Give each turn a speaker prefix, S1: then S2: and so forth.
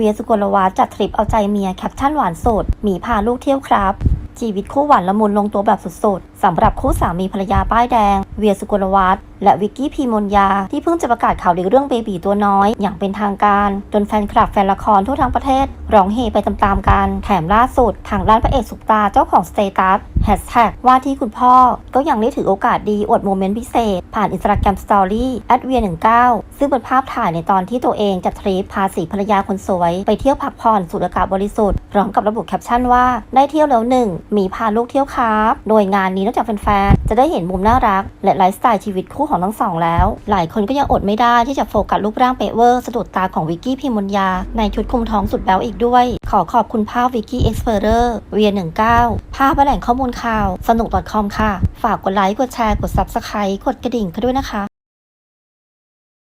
S1: วียสุกลวัฒจัดทริปเอาใจเมียแคปชั่นหวานสดหมีพาลูกเที่ยวครับชีวิตคู่หวานละมุนลงตัวแบบสุดๆสำหรับคู่สามีภรรยาป้ายแดง เวียสุกลวัฒ และวิกกี้พีมนยา ที่เพิ่งจะประกาศข่าวดีเรื่องเบบีตัวน้อย อย่างเป็นทางการ จนแฟนคลับแฟนละครทั่วทั้งประเทศ ร้องเฮไปตามๆกัน แถมล่าสุด ทางด้านพระเอกสุปตาเจ้าของสเตตัสแฮชแท็กว่าที่คุณพ่อ ก็ยังได้ถือโอกาสดีอวดโมเมนต์พิเศษ ผ่านอินสตาแกรมสตอรี่แอดเวีย19ซึ่งเป็นภาพถ่ายในตอนที่ตัวเองจัดทริปพาสีภรรยาคนสวย ไปเที่ยวพักผ่อนสูดอากาศบริสุทธิ์พร้อมกับระบุแคปชั่นว่าได้เที่ยวแล้วหนึ่งมีพาลูกเที่ยวครับ โดยงานนี้นอกจากแฟนๆจะได้เห็นมุมน่ารัก และไลฟ์สไตล์ชีวิตคู่ของทั้งสองแล้ว หลายคนก็ยังอดไม่ได้ที่จะโฟกัสรูปร่างเป๊ะเวอร์สะดุดตาของวิกกี้พิมมนยา ในชุดคลุมท้องสุดแบ๊วอีกด้วย ขอขอบคุณภาพวิกกี้เอ็กซ์เพรอร์เวีย19ภาพแหล่งข้อมูลข่าว สนุก .com ค่ะ ฝากกดไลค์กดแชร์กดซับสไครต์กดกระดิ่งกันด้วยนะคะ